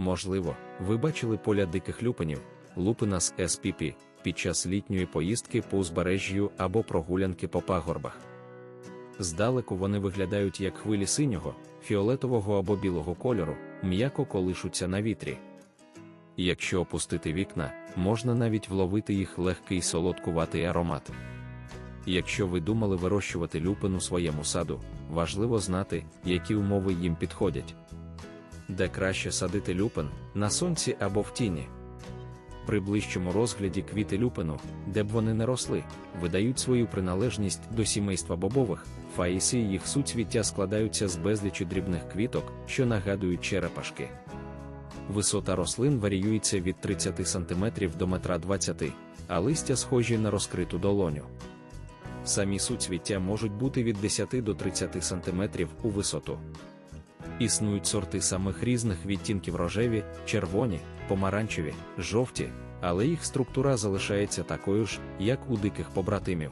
Можливо, ви бачили поля диких люпинів, лупинас SPP, під час літньої поїздки по узбережжю або прогулянки по пагорбах. Здалеку вони виглядають як хвилі синього, фіолетового або білого кольору, м'яко колишуться на вітрі. Якщо опустити вікна, можна навіть вловити їх легкий солодкуватий аромат. Якщо ви думали вирощувати люпин у своєму саду, важливо знати, які умови їм підходять. Де краще садити люпин на сонці або в тіні. При ближчому розгляді квіти люпину, де б вони не росли, видають свою приналежність до сімейства бобових, фаїси і їх суцвіття складаються з безлічі дрібних квіток, що нагадують черепашки. Висота рослин варіюється від 30 см до 1,20 м, а листя схожі на розкриту долоню. Самі суцвіття можуть бути від 10 до 30 см у висоту. Існують сорти самих різних відтінків рожеві, червоні, помаранчеві, жовті, але їх структура залишається такою ж, як у диких побратимів.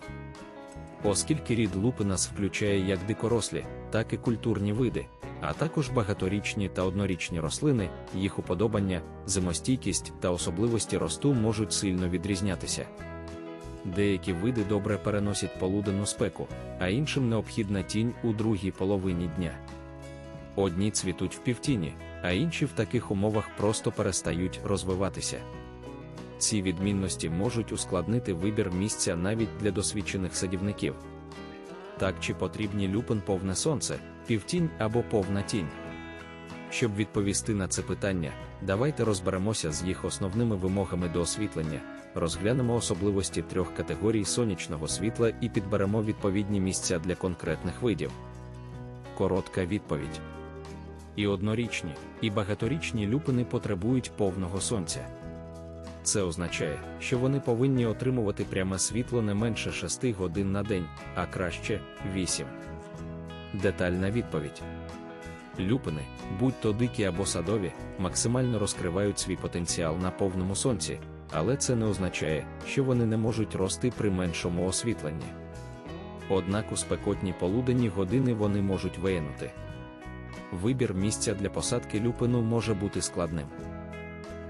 Оскільки рід лупинас включає як дикорослі, так і культурні види, а також багаторічні та однорічні рослини, їх уподобання, зимостійкість та особливості росту можуть сильно відрізнятися. Деякі види добре переносять полуденну спеку, а іншим необхідна тінь у другій половині дня. Одні цвітуть в півтіні, а інші в таких умовах просто перестають розвиватися. Ці відмінності можуть ускладнити вибір місця навіть для досвідчених садівників. Так чи потрібні люпин повне сонце, півтінь або повна тінь. Щоб відповісти на це питання, давайте розберемося з їх основними вимогами до освітлення, розглянемо особливості трьох категорій сонячного світла і підберемо відповідні місця для конкретних видів. Коротка відповідь. І однорічні, і багаторічні люпини потребують повного сонця. Це означає, що вони повинні отримувати пряме світло не менше 6 годин на день, а краще 8. Детальна відповідь. Люпини, будь то дикі або садові, максимально розкривають свій потенціал на повному сонці, але це не означає, що вони не можуть рости при меншому освітленні. Однак у спекотні полуденні години вони можуть виянути. Вибір місця для посадки люпину може бути складним.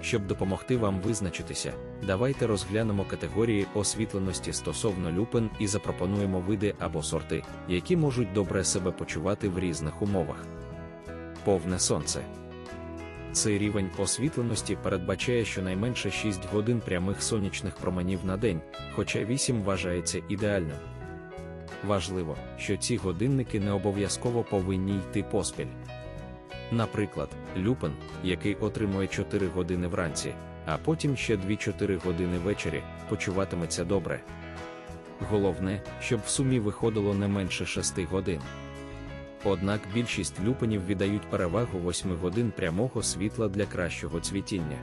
Щоб допомогти вам визначитися, давайте розглянемо категорії освітленості стосовно люпин і запропонуємо види або сорти, які можуть добре себе почувати в різних умовах. Повне сонце. Цей рівень освітленості передбачає щонайменше 6 годин прямих сонячних променів на день, хоча 8 вважається ідеальним. Важливо, що ці годинники не обов'язково повинні йти поспіль. Наприклад, люпин, який отримує 4 години вранці, а потім ще 2-4 години ввечері, почуватиметься добре. Головне, щоб в сумі виходило не менше 6 годин. Однак більшість люпинів віддають перевагу 8 годин прямого світла для кращого цвітіння.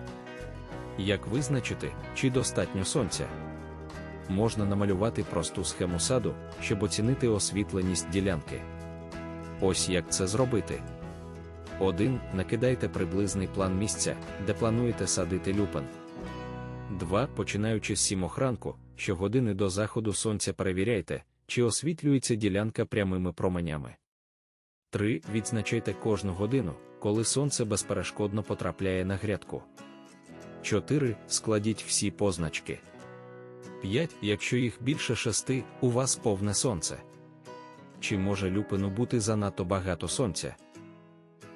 Як визначити, чи достатньо сонця? Можна намалювати просту схему саду, щоб оцінити освітленість ділянки. Ось як це зробити. 1. Накидайте приблизний план місця, де плануєте садити люпин. 2. Починаючи з 7 ранку, щогодини до заходу сонця перевіряйте, чи освітлюється ділянка прямими променями. 3. Відзначайте кожну годину, коли сонце безперешкодно потрапляє на грядку. 4. Складіть всі позначки. 5. Якщо їх більше 6, у вас повне сонце. Чи може люпину бути занадто багато сонця?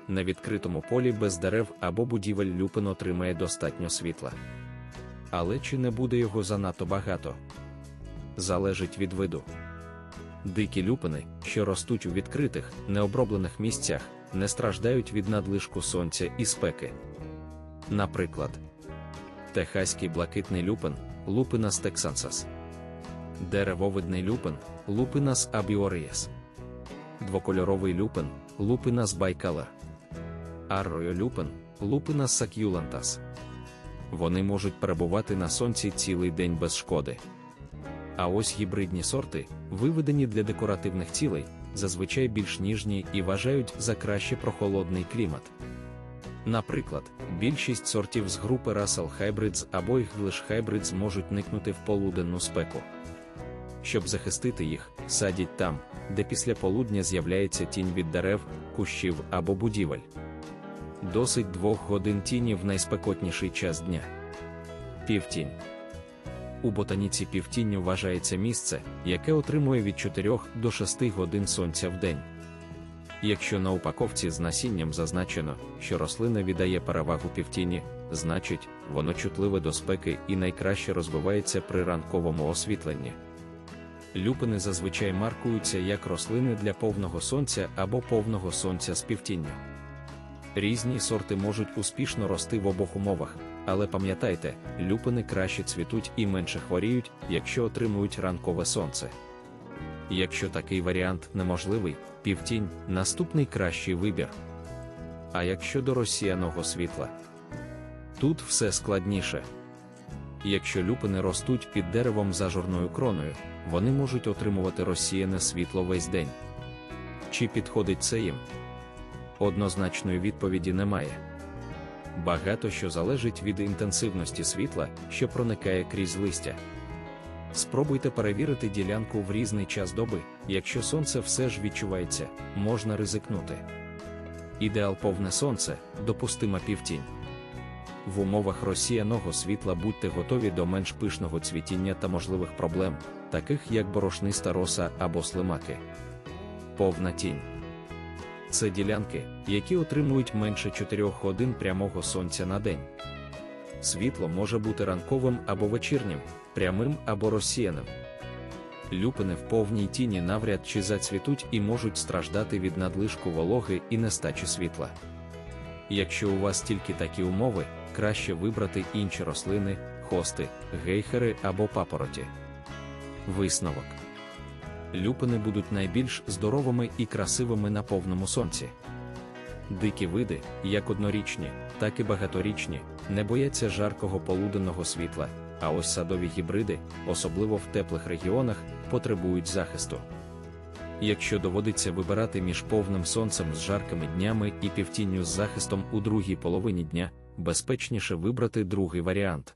На відкритому полі без дерев або будівель люпин отримає достатньо світла. Але чи не буде його занадто багато? Залежить від виду. Дикі люпини, що ростуть у відкритих, необроблених місцях, не страждають від надлишку сонця і спеки. Наприклад, техаський блакитний люпин Lupinus texansas. Деревовидний люпин Lupinus abiorius. Двокольоровий люпин Lupinus bicolor. Арройолюпин Lupinus succulentus. Вони можуть перебувати на сонці цілий день без шкоди. А ось гібридні сорти, виведені для декоративних цілей, зазвичай більш ніжні і вважають за краще прохолодний клімат. Наприклад, більшість сортів з групи Russell Hybrids або English Hybrids можуть никнути в полуденну спеку. Щоб захистити їх, садіть там, де після полудня з'являється тінь від дерев, кущів або будівель. Досить двох годин тіні в найспекотніший час дня. Півтінь. У ботаніці півтінню вважається місце, яке отримує від 4 до 6 годин сонця в день. Якщо на упаковці з насінням зазначено, що рослина віддає перевагу півтіні, значить, воно чутливе до спеки і найкраще розвивається при ранковому освітленні. Люпини зазвичай маркуються як рослини для повного сонця або повного сонця з півтінню. Різні сорти можуть успішно рости в обох умовах, але пам'ятайте, люпини краще цвітуть і менше хворіють, якщо отримують ранкове сонце. Якщо такий варіант неможливий, півтінь наступний кращий вибір. А якщо до розсіяного світла, тут все складніше. Якщо люпини ростуть під деревом за жорною кроною, вони можуть отримувати розсіяне світло весь день. Чи підходить це їм? Однозначної відповіді немає. Багато що залежить від інтенсивності світла, що проникає крізь листя. Спробуйте перевірити ділянку в різний час доби, якщо сонце все ж відчувається, можна ризикнути. Ідеал повне сонце, допустима півтінь. В умовах розсіяного світла будьте готові до менш пишного цвітіння та можливих проблем, таких як борошниста роса або слимаки. Повна тінь. Це ділянки, які отримують менше 4 годин прямого сонця на день. Світло може бути ранковим або вечірнім, прямим або розсіяним. Люпини в повній тіні навряд чи зацвітуть і можуть страждати від надлишку вологи і нестачі світла. Якщо у вас тільки такі умови, краще вибрати інші рослини, хости, гейхери або папороті. Висновок люпини будуть найбільш здоровими і красивими на повному сонці. Дикі види, як однорічні, так і багаторічні, не бояться жаркого полуденного світла, а ось садові гібриди, особливо в теплих регіонах, потребують захисту. Якщо доводиться вибирати між повним сонцем з жаркими днями і півтінню з захистом у другій половині дня, безпечніше вибрати другий варіант.